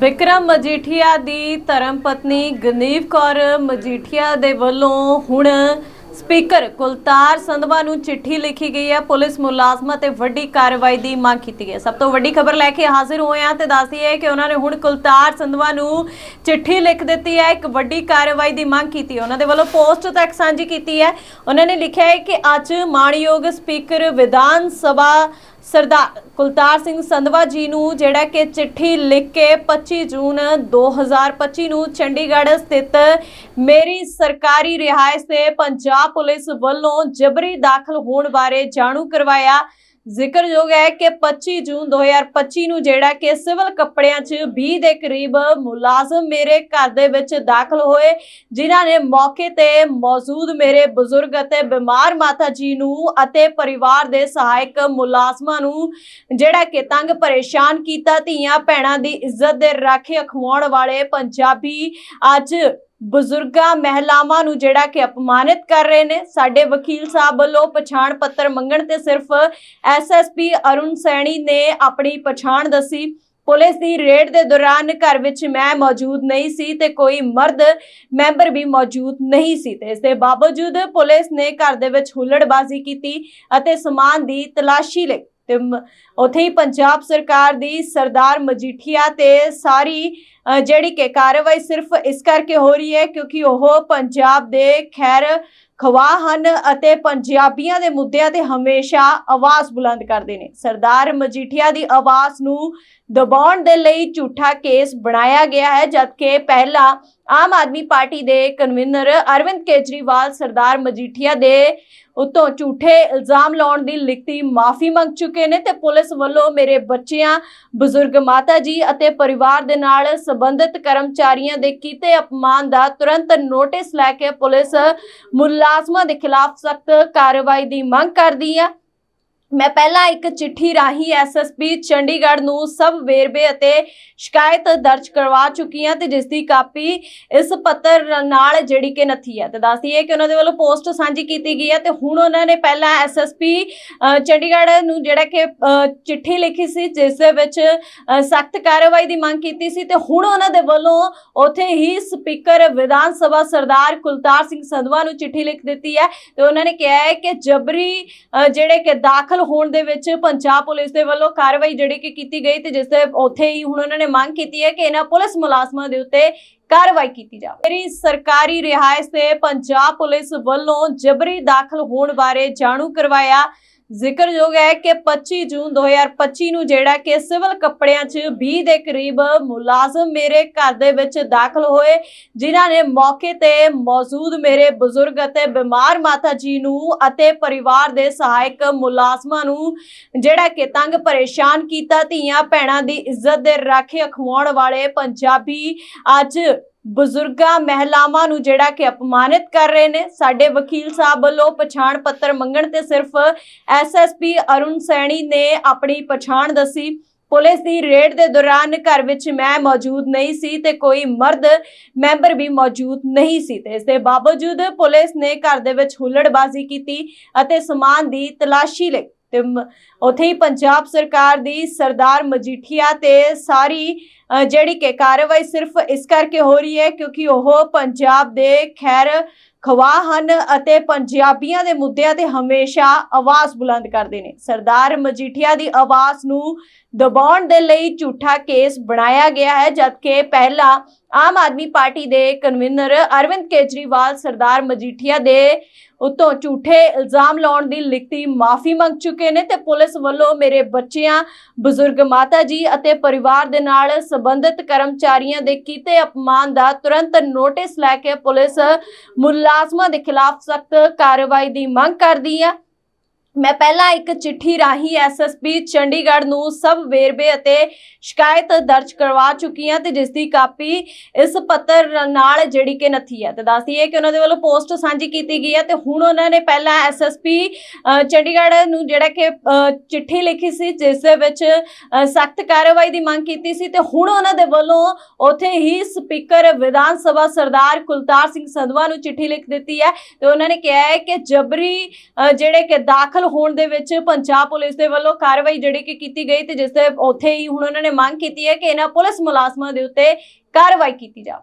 ਵਿਕਰਮ ਮਜੀਠੀਆ ਦੀ ਧਰਮ ਪਤਨੀ ਗਨੀਵ ਕੌਰ ਮਜੀਠੀਆ ਦੇ ਵੱਲੋਂ ਹੁਣ ਸਪੀਕਰ ਕੁਲਤਾਰ ਸੰਧਵਾ ਨੂੰ ਚਿੱਠੀ ਲਿਖੀ ਗਈ ਹੈ। ਪੁਲਿਸ ਮੁਲਾਜ਼ਮਾਂ ਤੇ ਵੱਡੀ ਕਾਰਵਾਈ ਦੀ ਮੰਗ ਕੀਤੀ ਹੈ। ਸਭ ਤੋਂ ਵੱਡੀ ਖਬਰ ਲੈ ਕੇ ਹਾਜ਼ਰ ਹੋਏ ਹਾਂ ਤੇ ਦੱਸਦੀ ਹੈ ਕਿ ਉਹਨਾਂ ਨੇ ਹੁਣ ਕੁਲਤਾਰ ਸੰਧਵਾ ਨੂੰ ਚਿੱਠੀ ਲਿਖ ਦਿੱਤੀ ਹੈ। ਇੱਕ ਵੱਡੀ ਕਾਰਵਾਈ ਦੀ ਮੰਗ ਕੀਤੀ ਹੈ। ਉਹਨਾਂ ਦੇ ਵੱਲੋਂ ਪੋਸਟ ਤੱਕ ਸਾਂਝੀ ਕੀਤੀ ਹੈ। ਉਹਨਾਂ ਨੇ ਲਿਖਿਆ ਹੈ ਕਿ ਅੱਜ ਮਾਣਯੋਗ ਸਪੀਕਰ ਵਿਧਾਨ ਸਭਾ ਸਰਦਾਰ ਕੁਲਤਾਰ ਸਿੰਘ ਸੰਧਵਾ ਜੀ ਨੂੰ ਜਿਹੜਾ ਕਿ ਚਿੱਠੀ ਲਿਖ ਕੇ 25 ਜੂਨ 2025 ਨੂੰ ਚੰਡੀਗੜ੍ਹ ਸਥਿਤ ਮੇਰੀ ਸਰਕਾਰੀ ਰਿਹਾਇਸ਼ ਤੇ ਪੰਜਾਬ ਪੁਲਿਸ ਵੱਲੋਂ ਜਬਰੀ ਦਾਖਲ ਹੋਣ ਬਾਰੇ ਜਾਣੂ ਕਰਵਾਇਆ। ਜ਼ਿਕਰਯੋਗ ਹੈ ਕਿ 25 ਜੂਨ 2025 ਨੂੰ ਜਿਹੜਾ ਕਿ ਸਿਵਲ ਕੱਪੜਿਆਂ 'ਚ 20 ਦੇ ਕਰੀਬ ਮੁਲਾਜ਼ਮ ਮੇਰੇ ਘਰ ਦੇ ਵਿੱਚ ਦਾਖਲ ਹੋਏ, ਜਿਨ੍ਹਾਂ ਨੇ ਮੌਕੇ ਤੇ ਮੌਜੂਦ ਮੇਰੇ ਬਜ਼ੁਰਗ ਅਤੇ ਬਿਮਾਰ ਮਾਤਾ ਜੀ ਨੂੰ ਅਤੇ ਪਰਿਵਾਰ ਦੇ ਸਹਾਇਕ ਮੁਲਾਜ਼ਮਾਂ ਨੂੰ ਜਿਹੜਾ ਕਿ ਤੰਗ ਪਰੇਸ਼ਾਨ ਕੀਤਾ, ਧੀਆਂ ਭੈਣਾਂ ਦੀ ਇੱਜ਼ਤ ਦੇ ਰਾਖੇ ਅਖਵਾਉਣ ਵਾਲੇ ਪੰਜਾਬੀ ਅੱਜ ਬਜ਼ੁਰਗਾਂ, ਮਹਿਲਾਵਾਂ ਨੂੰ ਜਿਹੜਾ ਕਿ ਅਪਮਾਨਿਤ ਕਰ ਰਹੇ ਨੇ। ਸਾਡੇ ਵਕੀਲ ਸਾਹਿਬ ਵੱਲੋਂ ਪਛਾਣ ਪੱਤਰ ਮੰਗਣ ਤੇ ਸਿਰਫ ਐਸਐਸਪੀ ਅਰੁਣ ਸੈਣੀ ਨੇ ਆਪਣੀ ਪਛਾਣ ਦੱਸੀ। ਪੁਲਿਸ ਦੀ ਰੇਡ ਦੇ ਦੌਰਾਨ ਘਰ ਵਿੱਚ ਮੈਂ ਮੌਜੂਦ ਨਹੀਂ ਸੀ ਤੇ ਕੋਈ ਮਰਦ ਮੈਂਬਰ ਵੀ ਮੌਜੂਦ ਨਹੀਂ ਸੀ ਤੇ ਇਸ ਦੇ ਬਾਵਜੂਦ ਪੁਲਿਸ ਨੇ ਘਰ ਦੇ ਵਿੱਚ ਹੁੱਲੜਬਾਜ਼ੀ ਕੀਤੀ ਅਤੇ ਸਮਾਨ ਦੀ ਤਲਾਸ਼ੀ ਲਈ ਤੇ ਮ- ਹੀ ਪੰਜਾਬ ਸਰਕਾਰ ਦੀ ਸਰਦਾਰ ਮਜੀਠੀਆ ਤੇ ਸਾਰੀ ਜਿਹੜੀ ਕਿ ਕਾਰਵਾਈ ਸਿਰਫ ਇਸ ਕਰਕੇ ਹੋ ਰਹੀ ਹੈ ਕਿਉਂਕਿ ਉਹ ਪੰਜਾਬ ਦੇ ਖੈਰ ਖਵਾਹ ਹਨ ਅਤੇ ਪੰਜਾਬੀਆਂ ਦੇ ਮੁੱਦਿਆਂ ਤੇ ਹਮੇਸ਼ਾ ਆਵਾਜ਼ ਬੁਲੰਦ ਕਰਦੇ ਨੇ। ਸਰਦਾਰ ਮਜੀਠੀਆ ਦੀ ਆਵਾਜ਼ ਨੂੰ ਦਬਾਉਣ ਦੇ ਲਈ ਝੂਠਾ ਕੇਸ ਬਣਾਇਆ ਗਿਆ ਹੈ, ਜਦਕਿ ਪਹਿਲਾਂ ਆਮ ਆਦਮੀ ਪਾਰਟੀ ਦੇ ਕਨਵੀਨਰ ਅਰਵਿੰਦ ਕੇਜਰੀਵਾਲ, ਸਰਦਾਰ ਮਜੀਠੀਆ ਦੇ ਉਤੋਂ ਝੂਠੇ ਇਲਜ਼ਾਮ ਲਾਉਣ ਦੀ ਲਿਖਤੀ ਮਾਫੀ ਮੰਗ ਚੁੱਕੇ ਨੇ ਤੇ ਪੁਲਿਸ ਵੱਲੋਂ ਮੇਰੇ ਬੱਚਿਆਂ, ਬਜ਼ੁਰਗ ਮਾਤਾ ਜੀ ਅਤੇ ਪਰਿਵਾਰ ਦੇ ਨਾਲ ਸੰਬੰਧਿਤ ਕਰਮਚਾਰੀਆਂ ਦੇ ਕੀਤੇ ਅਪਮਾਨ ਦਾ ਤੁਰੰਤ ਨੋਟਿਸ ਲੈ ਕੇ ਪੁਲਿਸ ਮੁਲਾਜ਼ਮਾਂ ਦੇ ਖਿਲਾਫ ਸਖਤ ਕਾਰਵਾਈ ਦੀ ਮੰਗ ਕਰਦੀ ਹੈ ਮੈਂ ਪਹਿਲਾਂ ਇੱਕ ਚਿੱਠੀ ਰਾਹੀਂ ਐਸਐਸਪੀ ਚੰਡੀਗੜ੍ਹ ਨੂੰ ਸਭ ਵੇਰਵੇ ਅਤੇ ਸ਼ਿਕਾਇਤ ਦਰਜ ਕਰਵਾ ਚੁੱਕੀ ਹਾਂ ਤੇ ਜਿਸ ਦੀ ਕਾਪੀ ਇਸ ਪੱਤਰ ਨਾਲ ਜਿਹੜੀ ਕਿ ਨੱਥੀ ਹੈ। ਤੇ ਦੱਸਦੀ ਹੈ ਕਿ ਉਹਨਾਂ ਦੇ ਵੱਲੋਂ ਪੋਸਟ ਸਾਂਝੀ ਕੀਤੀ ਗਈ ਹੈ ਤੇ ਹੁਣ ਉਹਨਾਂ ਨੇ ਪਹਿਲਾਂ ਐਸਐਸਪੀ ਚੰਡੀਗੜ੍ਹ ਨੂੰ ਜਿਹੜਾ ਕਿ ਚਿੱਠੀ ਲਿਖੀ ਸੀ ਜਿਸ ਦੇ ਵਿੱਚ ਸਖਤ ਕਾਰਵਾਈ ਦੀ ਮੰਗ ਕੀਤੀ ਸੀ ਤੇ ਹੁਣ ਉਹਨਾਂ ਦੇ ਵੱਲੋਂ ਉੱਥੇ ਹੀ ਸਪੀਕਰ ਵਿਧਾਨ ਸਭਾ ਸਰਦਾਰ ਕੁਲਤਾਰ ਸਿੰਘ ਸੰਧਵਾ ਨੂੰ ਚਿੱਠੀ ਲਿਖ ਦਿੱਤੀ ਹੈ ਤੇ ਉਹਨਾਂ ਨੇ ਕਿਹਾ ਹੈ ਕਿ ਜਬਰੀ ਅ, ਜਿਹੜੇ ਕਿ ਦਾਖਲ ਹੋਣ ਦੇ ਵਿੱਚ ਪੰਜਾਬ ਪੁਲਿਸ ਦੇ ਵੱਲੋਂ ਕਾਰਵਾਈ ਜਿਹੜੀ ਕਿ ਕੀਤੀ ਗਈ ਤੇ ਜਿਸ ਦੇ ਉੱਥੇ ਹੀ ਹੁਣ ਉਹਨਾਂ ਨੇ ਮੰਗ ਕੀਤੀ ਹੈ ਕਿ ਇਹਨਾਂ ਪੁਲਿਸ ਮੁਲਾਜ਼ਮਾਂ ਦੇ ਉੱਤੇ ਕਾਰਵਾਈ ਕੀਤੀ ਜਾਵੇ। ਮੇਰੀ ਸਰਕਾਰੀ ਰਿਹਾਇਸ਼ ਤੇ ਪੰਜਾਬ ਪੁਲਿਸ ਵੱਲੋਂ ਜਬਰੀ ਦਾਖਲ ਹੋਣ ਬਾਰੇ ਜਾਣੂ ਕਰਵਾਇਆ ਜ਼ਿਕਰਯੋਗ ਹੈ ਕਿ 25 ਜੂਨ 2025 ਨੂੰ ਜਿਹੜਾ ਕਿ ਸਿਵਲ ਕੱਪੜਿਆਂ 'ਚ 20 ਦੇ ਕਰੀਬ ਮੁਲਾਜ਼ਮ ਮੇਰੇ ਘਰ ਦੇ ਵਿੱਚ ਦਾਖਲ ਹੋਏ, ਜਿਨ੍ਹਾਂ ਨੇ ਮੌਕੇ ਤੇ ਮੌਜੂਦ ਮੇਰੇ ਬਜ਼ੁਰਗ ਅਤੇ ਬਿਮਾਰ ਮਾਤਾ ਜੀ ਨੂੰ ਅਤੇ ਪਰਿਵਾਰ ਦੇ ਸਹਾਇਕ ਮੁਲਾਜ਼ਮਾਂ ਨੂੰ ਜਿਹੜਾ ਕਿ ਤੰਗ ਪਰੇਸ਼ਾਨ ਕੀਤਾ, ਧੀਆਂ, ਭੈਣਾਂ ਦੀ ਇੱਜ਼ਤ ਦੇ ਰਾਖੇ ਅਖਵਾਉਣ ਵਾਲੇ ਪੰਜਾਬੀ ਅੱਜ ਬਜ਼ੁਰਗਾਂ, ਮਹਿਲਾਵਾਂ ਨੂੰ ਜਿਹੜਾ ਕਿ ਅਪਮਾਨਿਤ ਕਰ ਰਹੇ ਨੇ। ਸਾਡੇ ਵਕੀਲ ਸਾਹਿਬ ਵੱਲੋਂ ਪਛਾਣ ਪੱਤਰ ਮੰਗਣ ਤੇ ਸਿਰਫ ਐਸਐਸਪੀ ਅਰੁਣ ਸੈਣੀ ਨੇ ਆਪਣੀ ਪਛਾਣ ਦੱਸੀ। ਪੁਲਿਸ ਦੀ ਰੇਡ ਦੇ ਦੌਰਾਨ ਘਰ ਵਿੱਚ ਮੈਂ ਮੌਜੂਦ ਨਹੀਂ ਸੀ ਤੇ ਕੋਈ ਮਰਦ ਮੈਂਬਰ ਵੀ ਮੌਜੂਦ ਨਹੀਂ ਸੀ ਤੇ ਇਸ ਦੇ ਬਾਵਜੂਦ ਪੁਲਿਸ ਨੇ ਘਰ ਦੇ ਵਿੱਚ ਹੁੱਲੜਬਾਜ਼ੀ ਕੀਤੀ ਅਤੇ ਸਮਾਨ ਦੀ ਤਲਾਸ਼ੀ ਲਈ। ਤੇ ਮ- ਉੱਥੇ ਹੀ ਪੰਜਾਬ ਸਰਕਾਰ ਦੀ ਸਰਦਾਰ ਮਜੀਠੀਆ ਤੇ ਸਾਰੀ ਜਿਹੜੀ ਕਿ ਕਾਰਵਾਈ ਸਿਰਫ ਇਸ ਕਰਕੇ ਹੋ ਰਹੀ ਹੈ ਕਿਉਂਕਿ ਉਹ ਪੰਜਾਬ ਦੇ ਖੈਰ ਖਵਾਹ ਹਨ ਅਤੇ ਪੰਜਾਬੀਆਂ ਦੇ ਮੁੱਦਿਆਂ ਤੇ ਹਮੇਸ਼ਾ ਆਵਾਜ਼ ਬੁਲੰਦ ਕਰਦੇ ਨੇ। ਸਰਦਾਰ ਮਜੀਠੀਆ ਦੀ ਆਵਾਜ਼ ਨੂੰ ਦਬਾਉਣ ਦੇ ਲਈ ਝੂਠਾ ਕੇਸ ਬਣਾਇਆ ਗਿਆ ਹੈ, ਜਦਕਿ ਪਹਿਲਾਂ ਆਮ ਆਦਮੀ ਪਾਰਟੀ ਦੇ ਕਨਵੀਨਰ ਅਰਵਿੰਦ ਕੇਜਰੀਵਾਲ ਸਰਦਾਰ ਮਜੀਠੀਆ ਦੇ ਉਤੋਂ ਝੂਠੇ ਇਲਜ਼ਾਮ ਲਾਉਣ ਦੀ ਲਿਖਤੀ ਮਾਫੀ ਮੰਗ ਚੁੱਕੇ ਨੇ ਤੇ ਪੁਲਿਸ ਵੱਲੋਂ ਮੇਰੇ ਬੱਚਿਆਂ, ਬਜ਼ੁਰਗ ਮਾਤਾ ਜੀ ਅਤੇ ਪਰਿਵਾਰ ਦੇ ਨਾਲ ਸੰਬੰਧਿਤ ਕਰਮਚਾਰੀਆਂ ਦੇ ਕੀਤੇ ਅਪਮਾਨ ਦਾ ਤੁਰੰਤ ਨੋਟਿਸ ਲੈ ਕੇ ਪੁਲਿਸ ਮੁਲਾਜ਼ਮਾਂ ਦੇ ਖਿਲਾਫ ਸਖਤ ਕਾਰਵਾਈ ਦੀ ਮੰਗ ਕਰਦੀ ਹੈ ਮੈਂ ਪਹਿਲਾਂ ਇੱਕ ਚਿੱਠੀ ਰਾਹੀਂ ਐਸਐਸਪੀ ਚੰਡੀਗੜ੍ਹ ਨੂੰ ਸਭ ਵੇਰਵੇ ਅਤੇ ਸ਼ਿਕਾਇਤ ਦਰਜ ਕਰਵਾ ਚੁੱਕੀ ਹਾਂ ਤੇ ਜਿਸ ਦੀ ਕਾਪੀ ਇਸ ਪੱਤਰ ਨਾਲ ਜਿਹੜੀ ਕਿ ਨੱਥੀ ਹੈ। ਤੇ ਦੱਸਦੀ ਹੈ ਕਿ ਉਹਨਾਂ ਦੇ ਵੱਲੋਂ ਪੋਸਟ ਸਾਂਝੀ ਕੀਤੀ ਗਈ ਹੈ ਤੇ ਹੁਣ ਉਹਨਾਂ ਨੇ ਪਹਿਲਾਂ ਐਸਐਸਪੀ ਚੰਡੀਗੜ੍ਹ ਨੂੰ ਜਿਹੜਾ ਕਿ ਚਿੱਠੀ ਲਿਖੀ ਸੀ ਜਿਸ ਦੇ ਵਿੱਚ ਸਖਤ ਕਾਰਵਾਈ ਦੀ ਮੰਗ ਕੀਤੀ ਸੀ ਤੇ ਹੁਣ ਉਹਨਾਂ ਦੇ ਵੱਲੋਂ ਉੱਥੇ ਹੀ ਸਪੀਕਰ ਵਿਧਾਨ ਸਭਾ ਸਰਦਾਰ ਕੁਲਤਾਰ ਸਿੰਘ ਸੰਧਵਾ ਨੂੰ ਚਿੱਠੀ ਲਿਖ ਦਿੱਤੀ ਹੈ ਤੇ ਉਹਨਾਂ ਨੇ ਕਿਹਾ ਹੈ ਕਿ ਜਬਰੀ ਅ, ਜਿਹੜੇ ਕਿ ਦਾਖਲ ਸ਼ਾਮਲ ਹੋਣ ਦੇ ਵਿੱਚ ਪੰਜਾਬ ਪੁਲਿਸ ਦੇ ਵੱਲੋਂ ਕਾਰਵਾਈ ਜਿਹੜੀ ਕਿ ਕੀਤੀ ਗਈ ਤੇ ਜਿਸ ਦੇ ਉੱਥੇ ਹੀ ਹੁਣ ਉਹਨਾਂ ਨੇ ਮੰਗ ਕੀਤੀ ਹੈ ਕਿ ਇਹਨਾਂ ਪੁਲਿਸ ਮੁਲਾਜ਼ਮਾਂ ਦੇ ਉੱਤੇ ਕਾਰਵਾਈ ਕੀਤੀ ਜਾਵੇ।